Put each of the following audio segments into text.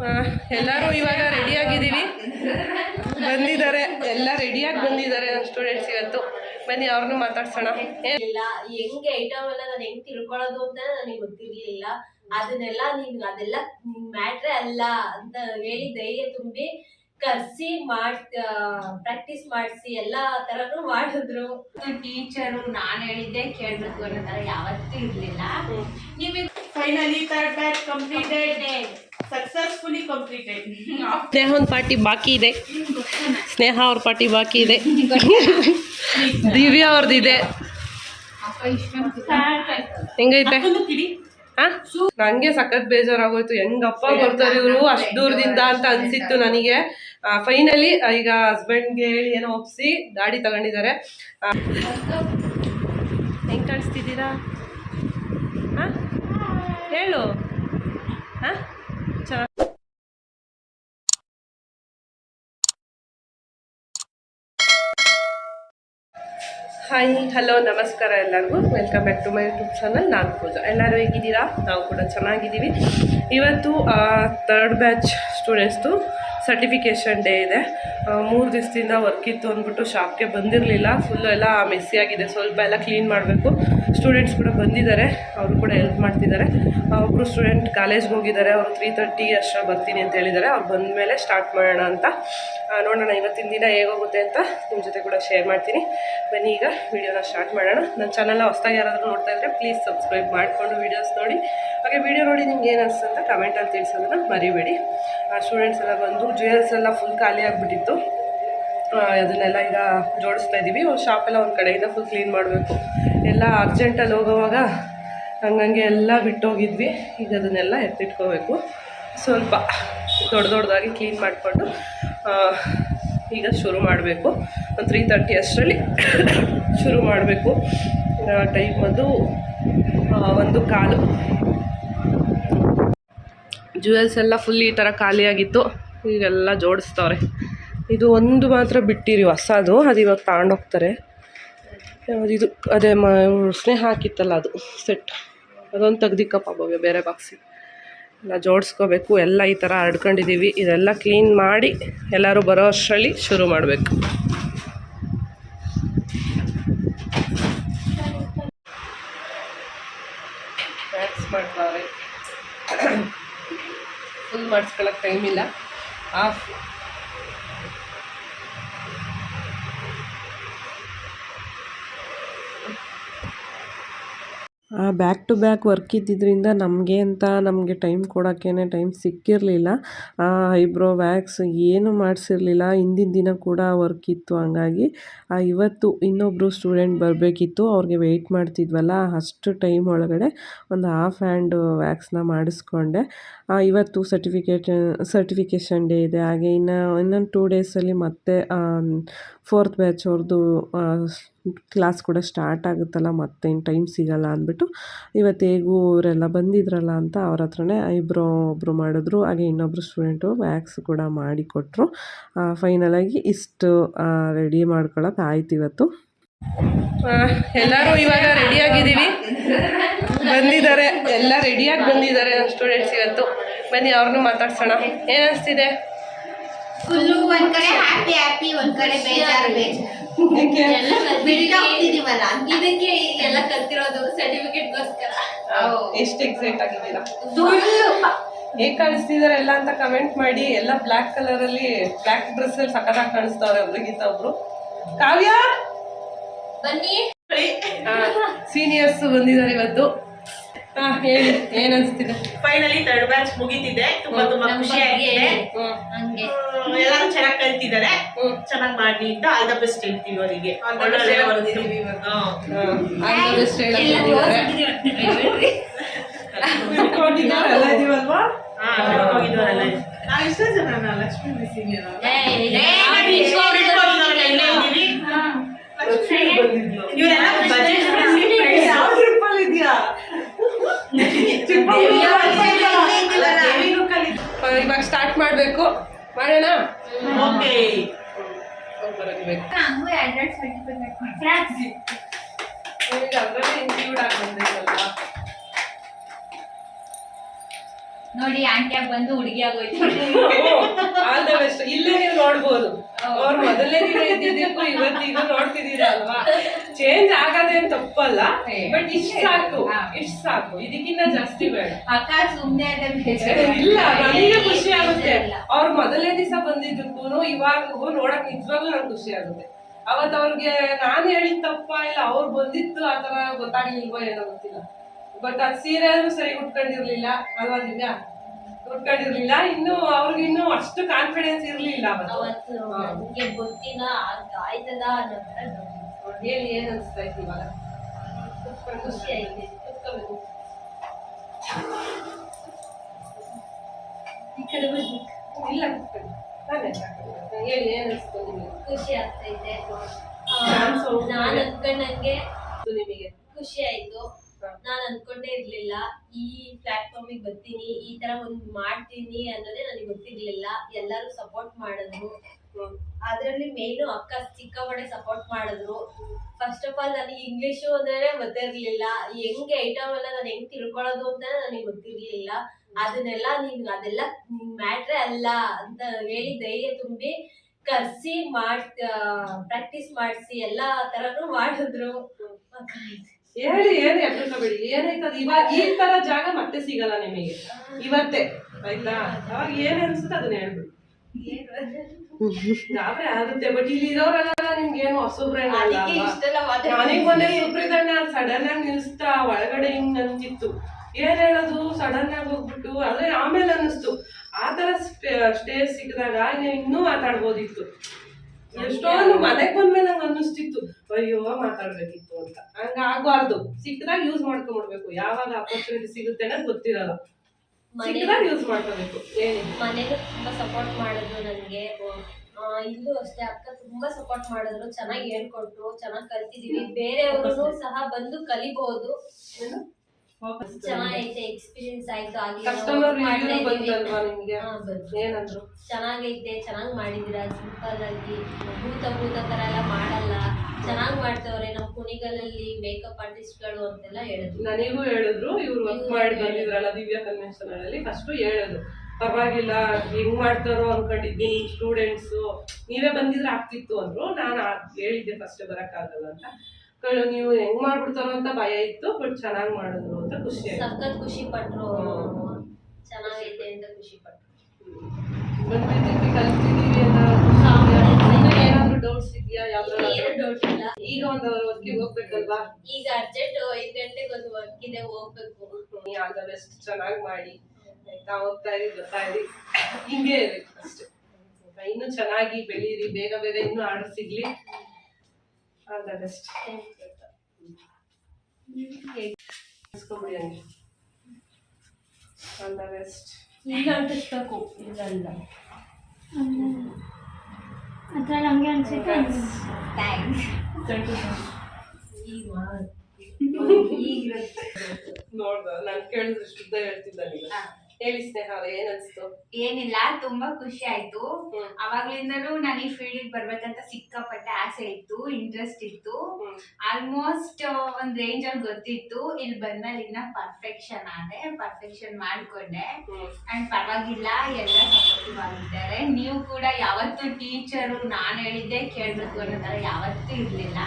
ಎಲ್ಲರೂ ಇವಾಗ ರೆಡಿಯಾಗಿದ್ದೀವಿ ಬಂದಿದ್ದಾರೆ. ಎಲ್ಲ ರೆಡಿಯಾಗಿ ಬಂದಿದ್ದಾರೆ ನಮ್ಮ ಸ್ಟೂಡೆಂಟ್ಸ್ ಇವತ್ತು. ಬನ್ನಿ ಅವ್ರನ್ನೂ ಮಾತಾಡ್ಸೋಣ. ಏ- ಇಲ್ಲ ಹೆಂಗೆ ಐಟಮ್ ಎಲ್ಲ ನಾನು ಹೆಂಗ್ ತಿಳ್ಕೊಳ್ಳೋದು ಅಂತ ನನಗೆ ಗೊತ್ತಿರಲಿಲ್ಲ. ಅದನ್ನೆಲ್ಲ ನೀನು ಅದೆಲ್ಲ ಮ್ಯಾಟ್ರೇ ಅಲ್ಲ ಅಂತ ಹೇಳಿ ಧೈರ್ಯ ತುಂಬಿ ಕರ್ಸಿ ಮಾಡ್ ಪ್ರಾಕ್ಟೀಸ್ ಮಾಡಿಸಿ ಎಲ್ಲ ತರನು ಮಾಡಿದ್ರು. ಟೀಚರು ನಾನು ಹೇಳಿದ್ದೆ ಕೇಳಬೇಕು ಅನ್ನೋ ತರ ಯಾವತ್ತೂ ಇರ್ಲಿಲ್ಲ. ನಿಮಗೆ third batch completed. Successfully completed Sneha ಒಂದು ಪಾರ್ಟಿ ಬಾಕಿ ಇದೆ. ಸ್ನೇಹ ಅವ್ರ ಪಾರ್ಟಿ ಬಾಕಿ ಇದೆ. ದಿವ್ಯಾ ಅವ್ರದ್ದಿದೆ ಹೆಂಗೈತೆ? ಮತ್ತೊಂದು ಕಿಡಿ ಹಾ ನಂಗೆ ಸಖತ್ ಬೇಜಾರಾಗೋಯ್ತು. ಹೆಂಗಪ್ಪ ಬರ್ತಾರೆ ಇವರು? ಅಷ್ಟು ದೂರದಿಂದ ಅಂತ ಅನ್ಸಿತ್ತು ನನಗೆ. ಫೈನಲಿ ಈಗ ಹಸ್ಬೆಂಡ್ಗೆ ಹೇಳಿ ಏನೋ ಒಪ್ಸಿ ಗಾಡಿ ತಗೊಂಡಿದ್ದಾರೆ. ಹೆಂಗ್ ಕಾಣಿಸ್ತಿದ್ದೀರಾ? ಹೇಳು. ಹಾ ಚೆನ್ನಾಗಿ ಹಾಯ್ ಹಲೋ ನಮಸ್ಕಾರ ಎಲ್ಲರಿಗೂ. Welcome back to my YouTube channel ನಾನು ಪೂಜಾ. ಎಲ್ಲರೂ ಹೇಗಿದ್ದೀರಾ? ನಾವು ಕೂಡ ಚೆನ್ನಾಗಿದ್ದೀವಿ. ಇವತ್ತು ಥರ್ಡ್ ಬ್ಯಾಚ್ ಸ್ಟೂಡೆಂಟ್ಸ್ದು ಸರ್ಟಿಫಿಕೇಷನ್ ಡೇ ಇದೆ. ಮೂರು ದಿವಸದಿಂದ ವರ್ಕ್ ಇತ್ತು ಅಂದ್ಬಿಟ್ಟು ಶಾಪ್ಗೆ ಬಂದಿರಲಿಲ್ಲ. ಫುಲ್ಲು ಎಲ್ಲ ಮೆಸ್ಸಿ ಆಗಿದೆ. ಸ್ವಲ್ಪ ಎಲ್ಲ ಕ್ಲೀನ್ ಮಾಡಬೇಕು. ಸ್ಟೂಡೆಂಟ್ಸ್ ಕೂಡ ಬಂದಿದ್ದಾರೆ. ಅವರು ಕೂಡ ಹೆಲ್ಪ್ ಮಾಡ್ತಿದ್ದಾರೆ. ಒಬ್ಬರು ಸ್ಟೂಡೆಂಟ್ ಕಾಲೇಜ್ಗೆ ಹೋಗಿದ್ದಾರೆ. ಅವರು ತ್ರೀ ತರ್ಟಿ ಅಷ್ಟು ಬರ್ತೀನಿ ಅಂತ ಹೇಳಿದ್ದಾರೆ. ಅವ್ರು ಬಂದ ಮೇಲೆ ಸ್ಟಾರ್ಟ್ ಮಾಡೋಣ ಅಂತ. ನೋಡೋಣ ಇವತ್ತಿನ ದಿನ ಹೇಗೋಗುತ್ತೆ ಅಂತ ನಿಮ್ಮ ಜೊತೆ ಕೂಡ ಶೇರ್ ಮಾಡ್ತೀನಿ. ಬನ್ನಿ ಈಗ ವಿಡಿಯೋನ ಸ್ಟಾರ್ಟ್ ಮಾಡೋಣ. ನನ್ನ ಚಾನಲ್ನ ಹೊಸ್ದಾಗಿ ಯಾರಾದರೂ ನೋಡ್ತಾ ಇದ್ದರೆ ಪ್ಲೀಸ್ ಸಬ್ಸ್ಕ್ರೈಬ್ ಮಾಡಿಕೊಂಡು ವೀಡಿಯೋಸ್ ನೋಡಿ. ಹಾಗೆ ವಿಡಿಯೋ ನೋಡಿ ನಿಮ್ಗೆ ಏನು ಅನಿಸ್ತು ಅಂತ ಕಮೆಂಟಲ್ಲಿ ತಿಳಿಸೋದನ್ನ ಮರಿಬೇಡಿ. ಸ್ಟೂಡೆಂಟ್ಸ್ ಎಲ್ಲ ಬಂದು ಜ್ಯುವೆಲ್ಸ್ ಎಲ್ಲ ಫುಲ್ ಖಾಲಿ ಆಗಿಬಿಟ್ಟಿತ್ತು. ಅದನ್ನೆಲ್ಲ ಈಗ ಜೋಡಿಸ್ತಾ ಇದ್ದೀವಿ ಒಂದು ಶಾಪೆಲ್ಲ ಒಂದು ಕಡೆಯಿಂದ ಫುಲ್ ಕ್ಲೀನ್ ಮಾಡಬೇಕು. ಎಲ್ಲ ಅರ್ಜೆಂಟಲ್ಲಿ ಹೋಗೋವಾಗ ಹಂಗಂಗೆ ಎಲ್ಲ ಬಿಟ್ಟೋಗಿದ್ವಿ. ಈಗ ಅದನ್ನೆಲ್ಲ ಎತ್ತಿಟ್ಕೋಬೇಕು. ಸ್ವಲ್ಪ ದೊಡ್ಡ ದೊಡ್ಡದಾಗಿ ಕ್ಲೀನ್ ಮಾಡಿಕೊಂಡು ಈಗ ಶುರು ಮಾಡಬೇಕು. ಒಂದು ತ್ರೀ ತರ್ಟಿ ಅಷ್ಟರಲ್ಲಿ ಶುರು ಮಾಡಬೇಕು. ಟೈಮ್ ಅದು ಒಂದು ಕಾಲು. ಜ್ಯುವೆಲ್ಸ್ ಎಲ್ಲ ಫುಲ್ ಈ ಥರ ಖಾಲಿಯಾಗಿತ್ತು ಈಗೆಲ್ಲ ಜೋಡಿಸ್ತವ್ರೆ. ಇದು ಒಂದು ಮಾತ್ರ ಬಿಟ್ಟಿರಿ ಹೊಸದು, ಅದು ಇವಾಗ ತಗೊಂಡೋಗ್ತಾರೆ ಇದು, ಅದೇ ಮ, ಸ್ನೇಹ ಹಾಕಿತ್ತಲ್ಲ ಅದು ಸೆಟ್ ಅದೊಂದು ತೆಗ್ದಿಕ್ಕಪ್ಪ ಭವ್ಯ, ಬೇರೆ ಬಾಕ್ಸಿಗೆ ಎಲ್ಲ ಜೋಡಿಸ್ಕೋಬೇಕು, ಎಲ್ಲ ಈ ಥರ ಹರಡ್ಕೊಂಡಿದ್ದೀವಿ ಇದೆಲ್ಲ ಕ್ಲೀನ್ ಮಾಡಿ ಎಲ್ಲರೂ ಬರೋ ಅಷ್ಟರಲ್ಲಿ ಶುರು ಮಾಡಬೇಕು ಮ್ಯಾಕ್ಸ್ ಮಾಡ್ತಾವ್ರೆ ಫುಲ್ ಮಾಡಿಸ್ಕೊಳಕ್ಕೆ ಟೈಮ್ ಇಲ್ಲ. Off back to back work ಇದ್ದಿದ್ದರಿಂದ ನಮಗೆ ಅಂತ ನಮಗೆ ಟೈಮ್ ಕೊಡೋಕ್ಕೇ ಟೈಮ್ ಸಿಕ್ಕಿರಲಿಲ್ಲ. ಐಬ್ರೋ ವ್ಯಾಕ್ಸ್ ಏನು ಮಾಡಿಸಿರಲಿಲ್ಲ. ಹಿಂದಿನ ದಿನ ಕೂಡ ವರ್ಕ್ ಇತ್ತು ಹಂಗಾಗಿ. ಇವತ್ತು ಇನ್ನೊಬ್ಬರು ಸ್ಟೂಡೆಂಟ್ ಬರಬೇಕಿತ್ತು. ಅವ್ರಿಗೆ ವೆಯ್ಟ್ ಮಾಡ್ತಿದ್ವಲ್ಲ. ಅಷ್ಟು ಟೈಮ್ ಒಳಗಡೆ ಒಂದು ಹಾಫ್ ಹ್ಯಾಂಡ್ ವ್ಯಾಕ್ಸ್ನ ಮಾಡಿಸ್ಕೊಂಡೆ. ಇವತ್ತು ಸರ್ಟಿಫಿಕೇಟ್ ಸರ್ಟಿಫಿಕೇಷನ್ ಡೇ ಇದೆ. ಹಾಗೆ ಇನ್ನು, ಇನ್ನೊಂದು ಟೂ ಡೇಸಲ್ಲಿ ಮತ್ತೆ ಫೋರ್ತ್ ಬ್ಯಾಚ್ ಅವ್ರದ್ದು ಕ್ಲಾಸ್ ಕೂಡ ಸ್ಟಾರ್ಟ್ ಆಗುತ್ತಲ್ಲ, ಮತ್ತೇನು ಟೈಮ್ ಸಿಗಲ್ಲ ಅಂದ್ಬಿಟ್ಟು ಇವತ್ತು ಹೇಗೂ ಅವರೆಲ್ಲ ಬಂದಿದ್ರಲ್ಲ ಅಂತ ಅವ್ರ ಹತ್ರನೇ ಐಬ್ರೋ ಒಬ್ಬರು ಮಾಡಿದ್ರು. ಹಾಗೆ ಇನ್ನೊಬ್ಬರು ಸ್ಟೂಡೆಂಟು ವ್ಯಾಕ್ಸ್ ಕೂಡ ಮಾಡಿಕೊಟ್ರು. ಫೈನಲಾಗಿ ಇಷ್ಟು ರೆಡಿ ಮಾಡ್ಕೊಳಕ್ಕೆ ಆಯ್ತು ಇವತ್ತು. ಎಲ್ಲರೂ ಇವಾಗ ರೆಡಿಯಾಗಿದ್ದೀವಿ ಬಂದಿದ್ದಾರೆ. ಎಲ್ಲ ರೆಡಿಯಾಗಿ ಬಂದಿದ್ದಾರೆ ಸ್ಟೂಡೆಂಟ್ಸ್ ಇವತ್ತು. ಬನ್ನಿ ಅವ್ರನ್ನೂ ಮಾತಾಡ್ಸೋಣ. ಏನು ಫುಲ್ಲು ಒಂದ್ ಕಡೆ ಹ್ಯಾಪಿ ಹ್ಯಾಪಿ ಒಂದ್ ಕಡೆ ಬೇಜಾರು ಬೇಜಾರು. ಬಿಲ್ಡ್ ಇದಕ್ಕೆ ಎಲ್ಲ ಕಲ್ತಿರೋದು ಸರ್ಟಿಫಿಕೇಟ್ಗೋಸ್ಕರ ಎಷ್ಟು ಎಕ್ಸೈಟ್ ಆಗಿದ್ದೀರಾ? ಹೇಗ್ ಕಾಣಿಸ್ತಿದಾರೆ ಎಲ್ಲ ಅಂತ ಕಮೆಂಟ್ ಮಾಡಿ. ಎಲ್ಲ ಬ್ಲಾಕ್ ಕಲರ್ ಅಲ್ಲಿ ಬ್ಲಾಕ್ ಡ್ರೆಸ್ ಅಲ್ಲಿ ಸಖತ್ತಾಗಿ ಕಾಣಿಸ್ತಾವ್ರೆ ಒಬ್ರಿಗಿಂತ ಒಬ್ರು. ಕಾವ್ಯ? ಬನ್ನಿ. ಸೀನಿಯರ್ಸ್ ಬಂದಿದ್ದಾರೆ ಇವತ್ತು. ಹೇಳಿ ಏನ್ ಅನ್ಸ್ತಿದೆ ಫೈನಲಿ ಥರ್ಡ್ ಬ್ಯಾಚ್ ಮುಗೀತಿದೆ. ತುಂಬಾ ತುಂಬಾ ಖುಷಿಯಾಗಿದೆ ಎಲ್ಲರೂ ಚೆನ್ನಾಗಿ ಕಲ್ತಿದ್ದಾರೆ. ಚೆನ್ನಾಗಿ ಮಾಡಿ ಅಂತ ಆಲ್ ದ ಬೆಸ್ಟ್ ಹೇಳ್ತೀವಿ ಅವರಿಗೆ. ನಾವು ಜನ ಲಕ್ಷ್ಮೀ ಇವರೆಲ್ಲ ಬಜೆಟ್ trip ಅಲ್ಲಿ ಇದ್ಯಾ ಇವಾಗ ಸ್ಟಾರ್ಟ್ ಮಾಡಬೇಕು. ಮಾಡೋಣ? ಓಕೆ ಇನ್ಕ್ಲೂಡ್ ಆಗಿ ಬಂದಿರಲ್ವಾ ನೋಡಿ ಆಂಟಿಯಾಗಿ ಬಂದು ಹುಡುಗಿ ಆಗೋಯ್ತು. ಆಲ್ ದ ಬೆಸ್ಟ್ ಇಲ್ಲೇ ನೀವು ನೋಡ್ಬೋದು. ಅವ್ರು ಮೊದಲನೇ ದಿನ ಇದ್ದಿದ್ದಕ್ಕೂ ಇವತ್ತಿಗೂ ನೋಡ್ತಿದ್ದೀರಾ ಅಲ್ವಾ? ಚೇಂಜ್ ಆಗದೇನ್ ತಪ್ಪಲ್ಲ ಬಟ್ ಇಷ್ಟ ಸಾಕು ಇಷ್ಟ ಸಾಕು. ಇದಕ್ಕಿಂತ ಜಾಸ್ತಿ ಬೇಡ. ಅಕ್ಕ ಅದೇ ಇಲ್ಲ ನನಗೆ ಖುಷಿ ಆಗುತ್ತೆ. ಅವ್ರು ಮೊದಲನೇ ದಿವಸ ಬಂದಿದ್ದಕ್ಕೂ ಇವಾಗ ನೋಡಕ್ ನಿಜವಾಗ್ಲೂ ನಂಗೆ ಖುಷಿ ಆಗುತ್ತೆ. ಅವತ್ ಅವ್ರಿಗೆ ನಾನು ಹೇಳಿದ ತಪ್ಪ ಇಲ್ಲ ಅವ್ರು ಬಂದಿತ್ತು ಆ ತರ ಗೊತ್ತಾಗ್ಲಿಲ್ವೋ ಏನೋ ಗೊತ್ತಿಲ್ಲ. ಬಟ್ ಅದು ಸೀರೆ ಸರಿ ಉಟ್ಕೊಂಡಿರ್ಲಿಲ್ಲ. ಅಲ್ವಾ ದಿವ್ಯಾ ಉಟ್ಕೊಂಡಿರ್ಲಿಲ್ಲ. ಇನ್ನು ಅವ್ರಿಗಿನ್ನೂ ಅಷ್ಟು ಕಾನ್ಫಿಡೆನ್ಸ್ ಇರ್ಲಿಲ್ಲ ಅವತ್ತು. ನನ್ಗೆ ಗೊತ್ತಿನ ಆಯ್ತದ ಹೇಳಿ ಏನು ಅನ್ಸ್ತಾ ಇತ್ತು ಇವಾಗ? ಖುಷಿ ಆಯ್ತು. ಈ ಕಡೆ ಬನ್ನಿ. ಇಲ್ಲ ಹೇಳಿ ಏನು ಅನ್ಸ್ತು ನಿಮಗೆ? ಖುಷಿ ನಾನು ಸ್ವಲ್ಪ- ನಾನ್ ಅನ್ಕೊಂಡಂಗೆ ನಿಮಗೆ? ಖುಷಿ ಆಯ್ತು. ನಾನ್ ಅನ್ಕೊಂಡೇ ಇರ್ಲಿಲ್ಲ ಈ ಪ್ಲಾಟ್ಫಾರ್ಮ್ ಬರ್ತೀನಿ ಈ ತರ ಒಂದು ಮಾಡ್ತೀನಿ ಅನ್ನೋದೇ ನನಗೆ ಗೊತ್ತಿರ್ಲಿಲ್ಲ. ಎಲ್ಲರೂ ಸಪೋರ್ಟ್ ಮಾಡಿದ್ರು. ಅದರಲ್ಲಿ ಮೇಯ್ನು ಅಕ್ಕ ಚಿಕ್ಕವಡೆ ಸಪೋರ್ಟ್ ಮಾಡಿದ್ರು. ಫಸ್ಟ್ ಆಫ್ ಆಲ್ ನನಗೆ ಇಂಗ್ಲಿಷು ಅಂದ್ರೆ ಗೊತ್ತಿರ್ಲಿಲ್ಲ. ಹೆಂಗೆ ಐಟಮ್ ಎಲ್ಲ ನಾನು ಹೆಂಗ್ ತಿಳ್ಕೊಳ್ಳೋದು ಅಂತ ನನಗೆ ಗೊತ್ತಿರ್ಲಿಲ್ಲ. ಅದನ್ನೆಲ್ಲ ನೀನು ಅದೆಲ್ಲ ಮ್ಯಾಟ್ರೆ ಅಲ್ಲ ಅಂತ ಹೇಳಿ ಧೈರ್ಯ ತುಂಬಿ ಕರ್ಸಿ ಮಾಡ್ ಪ್ರಾಕ್ಟೀಸ್ ಮಾಡಿಸಿ ಎಲ್ಲಾ ತರನು ಮಾಡಿದ್ರು. ಹೇಳಿ ಏನು ಬಿಡಿ. ಏನಾಯ್ತದ ಇವಾಗ ಈ ತರ ಜಾಗ ಮತ್ತೆ ಸಿಗಲ್ಲ ನಿಮಗೆ. ಇವತ್ತೇ ಆಯ್ತಾ? ಅವಾಗ ಏನ್ ಅನ್ಸುತ್ತೆ ಅದನ್ನ ಹೇಳ್ಬಿಡಿ. ಗಾಬರಿ ಆಗುತ್ತೆ ಬಟ್ ಇಲ್ಲಿ ಇರೋರಲ್ಲ ನಿಮ್ಗೇನು ಏನು ಹೊಸಬ್ರೆ ಅದಕ್ಕೆ ಇಷ್ಟೆಲ್ಲ ಮಾತಾಡ್ತೀನಿ. ನನಗೆ ಮೊನ್ನೆ ಸಡನ್ ಆಗಿ ನಿಲ್ಸ್ತಾ ಒಳಗಡೆ ಹಿಂಗ್ ಅಂತಿತ್ತು ಏನ್ ಹೇಳೋದು? ಸಡನ್ ಆಗಿ ಹೋಗ್ಬಿಟ್ಟು ಅದೇ ಆಮೇಲೆ ಅನ್ನಿಸ್ತು. ಆ ತರ ಸ್ಟೇಜ್ ಸಿಕ್ಕಿದಾಗ ಇನ್ನೂ ಮಾತಾಡ್ಬೋದಿತ್ತು. ಎಷ್ಟೊಂದು ಮನೆಗೆ ಬಂದ್ಮೇಲೆ ನಂಗೆ ಅನ್ನಿಸ್ತಿತ್ತು ಅಯ್ಯೋ ಮಾತಾಡ್ಬೇಕಿತ್ತು ಅಂತ. ಹಂಗ ಆಗಬಾರ್ದು. ಸಿಕ್ಕದಾಗ ಯೂಸ್ ಮಾಡ್ಕೊಂಡ್ಬಿಡ್ಬೇಕು ಯಾವಾಗ ಅಪರ್ಚುನಿಟಿ ಸಿಗುತ್ತೆ ಅನ್ನೋದು ಗೊತ್ತಿರಲ್ಲ. ಸಿಕ್ಕದಾಗ ಯೂಸ್ ಮಾಡ್ಕೋಬೇಕು. ಏ ಮನೇಲಿ ತುಂಬಾ ಸಪೋರ್ಟ್ ಮಾಡಿದ್ರು ನನಗೆ. ಇಲ್ಲೂ ಅಷ್ಟೇ ಅಕ್ಕ ತುಂಬಾ ಸಪೋರ್ಟ್ ಮಾಡಿದ್ರು. ಚೆನ್ನಾಗಿ ಹೇಳ್ಕೊಟ್ರು ಚೆನ್ನಾಗಿ ಕಲ್ತಿದೀವಿ. ಬೇರೆಯವರು ಸಹ ಬಂದು ಕಲಿಬಹುದು ಚೆನ್ನಾಗೈತೆ ಎಕ್ಸ್ಪೀರಿಯನ್ಸ್ ಆಯ್ತು ಕಸ್ಟಮರ್ ರಿವ್ಯೂ. ಬಂತಲ್ವಾ ನಿಮ್ಗೆ. ಏನಂದ್ರು? ಚೆನ್ನಾಗೈತೆ ಚೆನ್ನಾಗಿ ಮಾಡಿದಿರಾ ಸಿಂಪಲ್ ಆಗಿ. ಭೂತ ಭೂತ ತರ ಎಲ್ಲ ಮಾಡಲ್ಲ. ಚೆನ್ನಾಗಿ ಮಾಡ್ತವ್ರೆ ನಮ್ ಕುಣಿಗಲಲ್ಲಿ ಮೇಕಪ್ ಆರ್ಟಿಸ್ಟ್ಗಳು ಅಂತೆಲ್ಲ ಹೇಳಿದ್ರು ನನಗೂ ಹೇಳಿದ್ರು ಇವ್ರು ವರ್ಕ್ ಮಾಡಿ ಬಂದಿದ್ರಲ್ಲ ದಿವ್ಯಾ ಕನ್ವೆನ್ಷನ್ ಅಲ್ಲಿ ಫಸ್ಟ್ ಹೇಳಿದ್ರು ಪರವಾಗಿಲ್ಲ ಹೆಂಗ್ ಮಾಡ್ತಾರೋ ಅನ್ಕೊಂಡಿದ್ದೀನಿ ಸ್ಟೂಡೆಂಟ್ಸ್ ನೀವೇ ಬಂದಿದ್ರೆ ಆಗ್ತಿತ್ತು ಅಂದ್ರು. ನಾನು ಹೇಳಿದ್ದೆ ಫಸ್ಟ್ ಬರಕ್ಕಾಗಲ್ಲ ಅಂತ. ಕ- ನೀವು ಹೆಂಗ್ ಮಾಡ್ಬಿಡ್ತಾರೋ ಅಂತ ಭಯ ಇತ್ತು ಬಟ್ ಚೆನ್ನಾಗಿ ಮಾಡಿದ್ರು ಅಂತ ಖುಷಿ ಆಯ್ತು. ಸಖತ್ ಖುಷಿ ಪಟ್ರು. ಚೆನ್ನಾಗೈತೆ ಅಂತ ಖುಷಿ ಪಟ್ರು. ಬಂದಿದ್ದೀವಿ ಕಲ್ತಿದೀವಿ ಅನ್ನೋ. ಏನಾದ್ರು ಡೌಟ್ಸ್ ಇದೆಯಾ? ಏನು ಯಾವ್ದಾದ್ರು ಡೌಟ್ ಇಲ್ಲ. ಈಗ ಒಂದು ವರ್ಕಿಗೆ ಹೋಗ್ಬೇಕಲ್ವಾ? ಈಗ ಅರ್ಜೆಂಟ್ ಐದ್ ಗಂಟೆಗೆ ಒಂದು ವರ್ಕ್ ಇದೆ ಹೋಗ್ಬೇಕು. ಆಲ್ ದ ಬೆಸ್ಟ್ ಚೆನ್ನಾಗಿ ಮಾಡಿ. ಆಯ್ತಾ ಹೋಗ್ತಾ ಇರಿ ಬರ್ತಾ ಇರಿ. ಹಿಂಗೆ ಇರಿ ಅಷ್ಟೇ? ಇನ್ನೂ ಚೆನ್ನಾಗಿ ಬೆಳೀರಿ ಬೇಗ ಬೇಗ ಇನ್ನೂ ಆರ್ಡರ್ ಸಿಗ್ಲಿ. ಆಲ್ ದ ಬೆಸ್ಟ್ ಇಸ್ಕೊಂಬಿಡಿ ಹಂಗೆ ಆಲ್ ದ ಬೆಸ್ಟ್ ಈಗ ಅಂಟಿಸ್ಬೇಕು ಇಲ್ಲ ಇಲ್ಲ ಅದ್ರಲ್ಲಿ ಹಂಗೆ ಅನ್ಸುತ್ತೆ ಈಗ. ಈಗ ನೋಡ್ದ ನಾನು ಕೇಳಿದಷ್ಟು ಶುದ್ಧ ಹೇಳ್ತಿದ್ದ ನೀನು ಹೇಳಿ ಸ್ನೇಹ ಏನಿಲ್ಲ ತುಂಬಾ ಖುಷಿ ಆಯ್ತು. ಹ್ಮ್. ಅವಾಗ್ಲಿಂದಲೂ ನಾನು ಈ ಫೀಲ್ಡ್ ಬರ್ಬೇಕಂತ ಸಿಕ್ಕಾಪಟ್ಟೆ ಆಸೆ ಇತ್ತು ಇಂಟ್ರೆಸ್ಟ್ ಇತ್ತು. ಆಲ್ಮೋಸ್ಟ್ ಒಂದ್ ರೇಂಜ್ ಅಲ್ಲಿ ಗೊತ್ತಿತ್ತು. ಇಲ್ಲಿ ಬಂದ್ಮೇಲೆ ಇನ್ನ ಪರ್ಫೆಕ್ಷನ್ ಆದೆ ಪರ್ಫೆಕ್ಷನ್ ಮಾಡ್ಕೊಂಡೆ. ಅಂಡ್ ಪರವಾಗಿಲ್ಲ ಎಲ್ಲ ಸಪೋರ್ಟಿವ್ ಆಗಿದ್ದಾರೆ. ನೀವು ಕೂಡ ಯಾವತ್ತೂ ಟೀಚರು ನಾನು ಹೇಳಿದ್ದೆ ಕೇಳ್ಬೇಕು ಅನ್ನೋ ತರ ಯಾವತ್ತೂ ಇರ್ಲಿಲ್ಲ.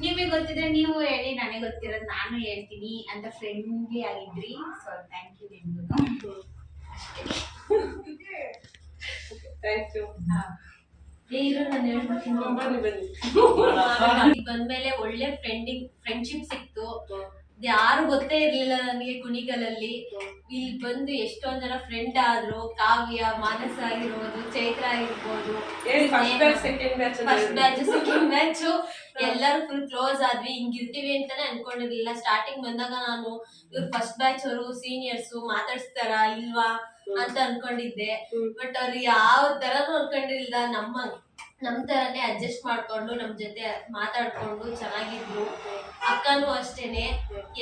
ನಿಮಗೆ ಗೊತ್ತಿದ್ರೆ ನೀವು ಹೇಳಿ ನನಗೆ ಗೊತ್ತಿರೋದು ನಾನು ಹೇಳ್ತೀನಿ ಅಂತ ಫ್ರೆಂಡ್ಲಿ ಆಗಿದ್ರಿ. ಸೊ ಥ್ಯಾಂಕ್ ಯು ನಿಮ್ಗೂ. ಬಂದ್ಮೇಲೆ ಒಳ್ಳೆ ಫ್ರೆಂಡಿಂಗ್ ಫ್ರೆಂಡ್ಶಿಪ್ ಸಿಕ್ತು. ಯಾರು ಗೊತ್ತೇ ಇರ್ಲಿಲ್ಲ ನನಗೆ ಕುಣಿಗಲಲ್ಲಿ. ಇಲ್ಲಿ ಬಂದು ಎಷ್ಟೊಂದ್ ಜನ ಫ್ರೆಂಡ್ ಆದ್ರು ಕಾವ್ಯ ಮಾನಸ ಆಗಿರ್ಬೋದು ಚೈತ್ರ ಆಗಿರ್ಬೋದು. ಫಸ್ಟ್ ಬ್ಯಾಚ್ ಸೆಕೆಂಡ್ ಬ್ಯಾಚ್ ಎಲ್ಲರೂ ಫುಲ್ ಕ್ಲೋಸ್ ಆದ್ವಿ. ಹಿಂಗಿರ್ತೀವಿ ಅಂತಾನೆ ಅನ್ಕೊಂಡಿರ್ಲಿಲ್ಲ. ಸ್ಟಾರ್ಟಿಂಗ್ ಬಂದಾಗ ನಾನು ಇವ್ರು ಫಸ್ಟ್ ಬ್ಯಾಚ್ ಅವರು ಸೀನಿಯರ್ಸ್ ಮಾತಾಡ್ಸ್ತಾರ ಇಲ್ವಾ ಅಂತ ಅನ್ಕೊಂಡಿದ್ದೆ. ಬಟ್ ಅವ್ರು ಯಾವ ತರನು ಅನ್ಕೊಂಡಿರ್ಲಿಲ್ಲ. ನಮ್ಮ ನಮ್ ತರಾನೇ ಅಡ್ಜಸ್ಟ್ ಮಾಡ್ಕೊಂಡು, ನಮ್ ಜೊತೆ ಮಾತಾಡ್ಕೊಂಡು ಚೆನ್ನಾಗಿದ್ರು. ಅಕ್ಕನೂ ಅಷ್ಟೇನೆ.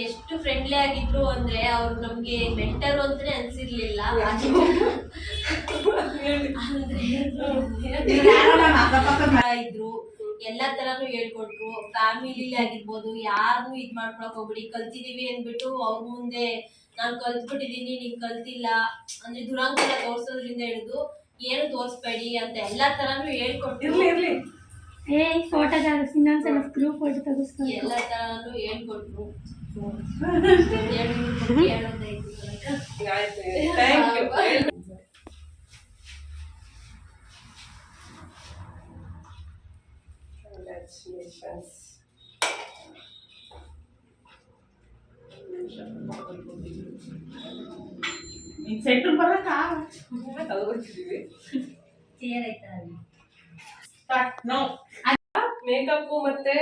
ಎಷ್ಟು ಫ್ರೆಂಡ್ಲಿ ಆಗಿದ್ರು ಅಂದ್ರೆ ಅವ್ರು ನಮ್ಗೆ ಮೆಂಟರು ಅಂತಾನೆ ಅನ್ಸಿರ್ಲಿಲ್ಲ. ಅಂದ್ರೆ ಇದ್ರು. ಎಲ್ಲಾ ತರಾನು ಹೇಳ್ಕೊಟ್ರು. ಫ್ಯಾಮಿಲಿಲಿ ಆಗಿರ್ಬೋದು ಯಾರು ಇದ್ ಮಾಡ್ಕೊಳಕ್ ಹೋಗ್ಬಿಡಿ. ಕಲ್ತಿದೀವಿ ಅಂದ್ಬಿಟ್ಟು ಅವ್ರ ಮುಂದೆ ನಾನ್ ಕಲ್ತ್ಬಿಟ್ಟಿದೀನಿ, ನೀನ್ ಕಲ್ತಿಲ್ಲ. ಅಂದ್ರೆ ದುರಾಂಕ ತೋರ್ಸೋದ್ರಿಂದ ಹಿಡಿದು ಏನು ತೋರಿಸ್ಬೇಡಿ ಅಂತ ಎಲ್ಲ ತರಾನು ಹೇಳ್ಕೊಟ್ಟಿರ್ಲಿ ಇರ್ಲಿ ಏ ಫೋಟೋ ತೆಗಿಸ್ ಇನ್ನೊಂದ್ಸಲ ಸ್ಕ್ರೂ ಫೋಟೋ ತೆಗಿಸ್ಕೊಂಡು ಎಲ್ಲಾ ತರಾನು ಹೇಳ್ಕೊಟ್ರು. ಹೇಳೋದೈತು ಆಯ್ತು ಥ್ಯಾಂಕ್ ಬರಕ ಸ್ಟಾರ್ಟ್ ನೋ ಮೇಕಪ್ ಮತ್ತೆ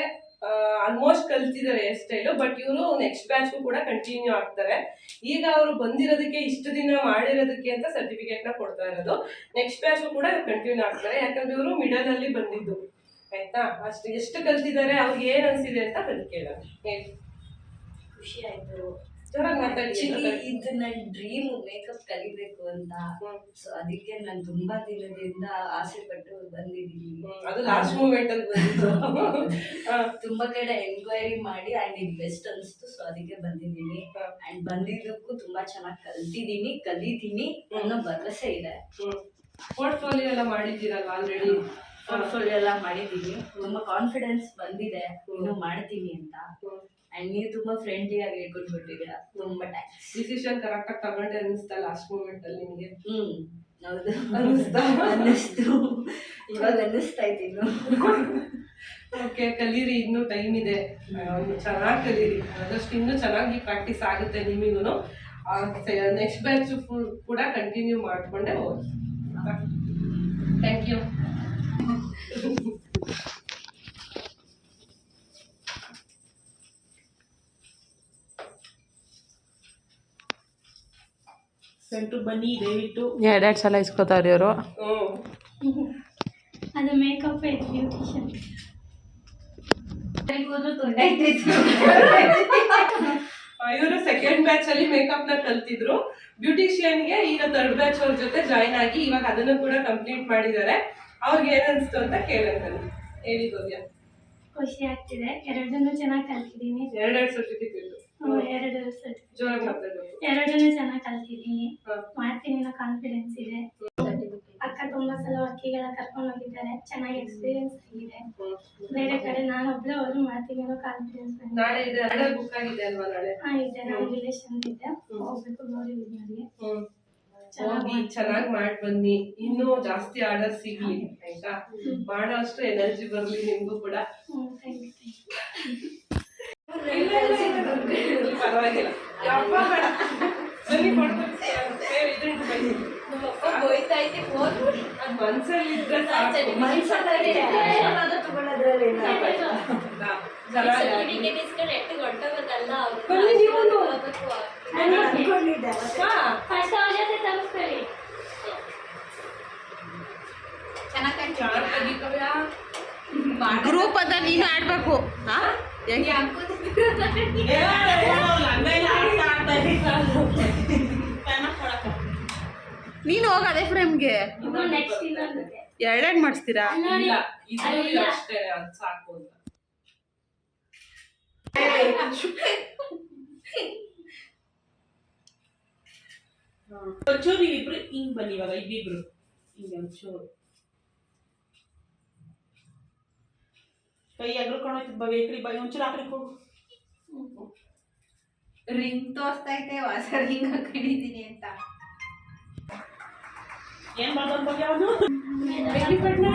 ಆಲ್ಮೋಸ್ಟ್ ಕಲ್ತಿದ್ದಾರೆ ಹೇರ್ ಸ್ಟೈಲು ಬಟ್ ಇವರು ನೆಕ್ಸ್ಟ್ ಬ್ಯಾಚ್ ಕೂಡ ಕಂಟಿನ್ಯೂ ಆಗ್ತಾರೆ. ಈಗ ಅವರು ಬಂದಿರೋದಕ್ಕೆ ಇಷ್ಟು ದಿನ ಮಾಡಿರೋದಕ್ಕೆ ಅಂತ ಸರ್ಟಿಫಿಕೇಟ್ನ ಕೊಡ್ತಾ ಇರೋದು. ನೆಕ್ಸ್ಟ್ ಬ್ಯಾಚ್ ಕೂಡ ಕಂಟಿನ್ಯೂ ಆಗ್ತಾರೆ. ಯಾಕಂದ್ರೆ ಇವರು ಮಿಡಲ್ ಅಲ್ಲಿ ಬಂದಿದ್ದು. ಆಯ್ತಾ? ಅಷ್ಟು ಎಷ್ಟು ಕಲ್ತಿದ್ದಾರೆ ಅವ್ರಿಗೆ ಏನ್ ಅನ್ಸಿದೆ ಅಂತ ಕೇಳೋಣ. ಖುಷಿ ಆಯ್ತು. ಇದು ನನ್ನ ಡ್ರೀಮ್ ಮೇಕಪ್ ಕಲಿಬೇಕು ಅಂತ. ಸೊ ಅದಕ್ಕೆ ನಾನು ತುಂಬಾ ದಿನದಿಂದ ಆಸೆ ಪಟ್ಟು ಬಂದಿದ್ದೀನಿ. ಅದು ಲಾಸ್ಟ್ ಮೂಮೆಂಟ್ ಅಲ್ಲಿ ಬಂದಿದ್ದು. ತುಂಬಾ ಕಡೆ ಎಂಕ್ವೈರಿ ಮಾಡಿ ಅಂಡ್ ಇದು ಬೆಸ್ಟ್ ಅನಿಸ್ತು. ಸೊ ಅದಕ್ಕೆ ಬಂದಿದ್ದೀನಿ. ಅಂಡ್ ಬಂದಿದ್ದಕ್ಕೂ ತುಂಬಾ ಚೆನ್ನಾಗಿ ಕಲ್ತಿದ್ದೀನಿ ಕಲಿತೀನಿ ಅನ್ನೋ ಭರವಸೆ ಇದೆ. ಪೋರ್ಟ್ಫೋಲಿಯೋ ಎಲ್ಲ ಮಾಡಿದ್ದೀರಲ್ಲ ಆಲ್ರೆಡಿ ಪೋರ್ಟ್ಫೋಲಿಯೋ ಎಲ್ಲ ಮಾಡಿದ್ದೀನಿ. ತುಂಬಾ ಕಾನ್ಫಿಡೆನ್ಸ್ ಬಂದಿದೆ. ಇನ್ನು ಮಾಡ್ತೀನಿ ಅಂತ. ಅಂಡ್ ನೀವು ತುಂಬಾ ಫ್ರೆಂಡ್ಲಿ ಆಗಿ ಹೇಳ್ಕೊಟ್ಬಿಟ್ಟಿದ್ದೀರಾ ತುಂಬಾ ಥ್ಯಾಂಕ್ಸ್ ಡಿಸಿಷನ್ ಕರೆಕ್ಟ್ ಆಗಿ ತಗೊಂಡೆ ಅನಿಸ್ತಾ ಲಾಸ್ಟ್ ಮೂಮೆಂಟ್ ಅಲ್ಲಿ ನಿಮಗೆ. ಹ್ಮ್ ಹೌದು. ಅನಿಸ್ತಾ ಅನ್ನಿಸ್ತು. ಇವಾಗ ಅನ್ನಿಸ್ತಾ ಇದ್ದೀನಿ ಓಕೆ ಕಲೀರಿ ಇನ್ನೂ ಟೈಮ್ ಇದೆ. ಚೆನ್ನಾಗಿ ಕಲೀರಿ. ಆದಷ್ಟು ಇನ್ನೂ ಚೆನ್ನಾಗಿ ಪ್ರಾಕ್ಟೀಸ್ ಆಗುತ್ತೆ ನಿಮಗೂ ನೆಕ್ಸ್ಟ್ ಬ್ಯಾಚ್ ಫುಲ್ ಕೂಡ ಕಂಟಿನ್ಯೂ ಮಾಡಿಕೊಂಡೆ ಹೋಗಿ. ಥ್ಯಾಂಕ್ ಯು ಸೆಂಟ್ರ್ ಬನ್ನಿ ದಯವಿಟ್ಟು ಎರಡೆರಡು ಸಲ ಇಸ್ಕೊತಾವ್ರಿ ಇವರು. ಹ್ಞೂ ಅದು ಮೇಕಪ್ ಇದು. ಬ್ಯೂಟಿಷಿಯನ್ ಇವರು ಸೆಕೆಂಡ್ ಬ್ಯಾಚ್ ಅಲ್ಲಿ ಮೇಕಪ್ನ ಕಲ್ತಿದ್ರು. ಬ್ಯೂಟಿಷಿಯನ್ಗೆ ಈಗ ಥರ್ಡ್ ಬ್ಯಾಚ್ ಅವ್ರ ಜೊತೆ ಜಾಯ್ನ್ ಆಗಿ ಇವಾಗ ಅದನ್ನು ಕೂಡ ಕಂಪ್ಲೀಟ್ ಮಾಡಿದ್ದಾರೆ. ಅವ್ರಿಗೆ ಏನನ್ಸ್ತು ಅನ್ಸ್ತು ಅಂತ ಕೇಳೋಣ ಬನ್ನಿ. ಹೇಳಿ ಖುಷಿ ಆಗ್ತಿದೆ. ಎರಡನ್ನೂ ಚೆನ್ನಾಗಿ ಕಲ್ತಿದ್ದೀನಿ. ಎರಡೆರಡು ಸರ್ಟಿಫಿಕೇಟ್ ಎರಡು ಎರಡನ್ನೂ ಚೆನ್ನಾಗಿ ಕಲ್ತಿದ್ದೀನಿ. ಮಾಡ್ತೀನಿ ಅನ್ನೋ ಕಾನ್ಫಿಡೆನ್ಸ್ ಇದೆ. ಅಕ್ಕ ತುಂಬಾ ಸಲ ವರ್ಕಿಗೆಲ್ಲ ಕರ್ಕೊಂಡು ಹೋಗಿದ್ದಾರೆ. ಚೆನ್ನಾಗಿ ಎಕ್ಸ್ಪೀರಿಯನ್ಸ್ ಆಗಿದೆ. ಬೇರೆ ಕಡೆ ನಾನು ಒಬ್ಳೆ ಹೋದ್ರು ಮಾಡ್ತೀನಿ ಅನ್ನೋ ಕಾನ್ಫಿಡೆನ್ಸ್ ನಾಳೆ ಇದೆ ನಾಳೆ ಬುಕ್ ಆಗಿದೆ ಅಲ್ವಾ ನಾಳೆ? ಹಾ ಇದೆ. ನಮ್ಮ ರಿಲೇಷನ್ ಇದೆ. ಹೋಗ್ಬೇಕು ನೋಡಿ ವಿದ್ಯಾಲಯ ಹೋಗಿ ಚೆನ್ನಾಗಿ ಮಾಡಿ ಬನ್ನಿ. ಇನ್ನೂ ಜಾಸ್ತಿ ಆರ್ಡರ್ ಸಿಗ್ಲಿ ಆಯ್ತಾ? ಮಾಡೋ ಅಷ್ಟು ಎನರ್ಜಿ ಬರ್ಲಿ ನಿಮ್ಗೂ ಕೂಡ. ಪರವಾಗಿಲ್ಲ ಯಪ್ಪ ಬೇಡ. ಬನ್ನಿ ಹೋಯ್ತಾ ಐತೆ ಫೋನ್ ಮನ್ಸಲ್ಲಿ ಇದ್ರೆ. ಗ್ರೂಪ್ ಅದ ನೀನು ಆಡ್ಬೇಕು ಹಾ ನೀನು ಹೋಗ ಅದೇ ಫ್ರೇಮ್ಗೆ ಎರಡೆರಡು ಮಾಡಿಸ್ತೀರಾ? ಒಂಚೂರು ಹಿಂಗ್ ಬನ್ನಿ ಇವಾಗ ಇಬ್ಬಿಬ್ರು. ಹಿಂಗೆ ಒಂಚೂರು. ಕೈ ಅಗ್ರಕೊಂಡು ಬಗೆ ಈ ಕಡೆ ಬೈ ಒಂಚೂರು ಆ ಕಡೆ ಹೋಗು ರಿಂಗ್ ತೋರಿಸ್ತೈತೆ ಹೊಸ ರಿಂಗ್ ಹಾಕೊಂಡಿದೀನಿ ಅಂತ ಏನ್ ಮಾಡ್ದವ್ನ ಬಗ್ಗೆ ಅವನು ಬೆಂಕಿ ಪಟ್ನ